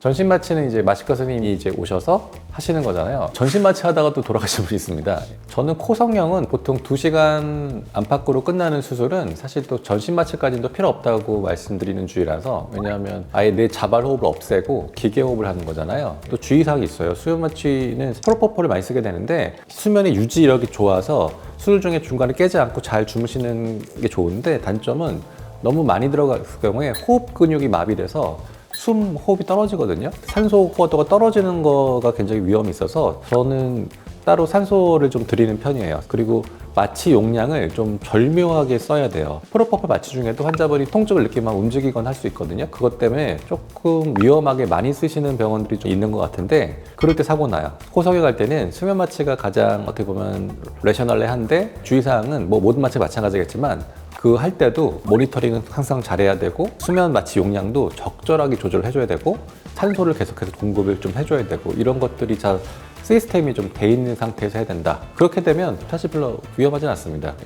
전신 마취는 이제 마취과 선생님이 이제 오셔서 하시는 거잖아요. 전신 마취 하다가 또 돌아가신 분이 있습니다. 저는 코 성형은 보통 2시간 안팎으로 끝나는 수술은 사실 또 전신 마취까지는 또 필요 없다고 말씀드리는 주의라서 왜냐하면 아예 내 자발 호흡을 없애고 기계 호흡을 하는 거잖아요. 또 주의사항이 있어요. 수면 마취는 프로포폴을 많이 쓰게 되는데 수면의 유지 이력이 좋아서 수술 중에 중간에 깨지 않고 잘 주무시는 게 좋은데 단점은 너무 많이 들어갈 경우에 호흡 근육이 마비돼서 숨 호흡이 떨어지거든요. 산소 호흡도가 떨어지는 거가 굉장히 위험이 있어서 저는 따로 산소를 좀 드리는 편이에요. 그리고 마취 용량을 좀 절묘하게 써야 돼요. 프로포폴 마취 중에도 환자분이 통증을 느끼면 움직이거나 할수 있거든요. 그것 때문에 조금 위험하게 많이 쓰시는 병원들이 좀 있는 것 같은데 그럴 때 사고 나요. 호석에 갈 때는 수면 마취가 가장 어떻게 보면 레셔널레한데 주의사항은 뭐 모든 마취 마찬가지겠지만 그 할 때도 모니터링은 항상 잘해야 되고 수면 마취 용량도 적절하게 조절을 해줘야 되고 산소를 계속해서 공급을 좀 해줘야 되고 이런 것들이 잘 시스템이 좀 돼 있는 상태에서 해야 된다. 그렇게 되면 사실 별로 위험하진 않습니다.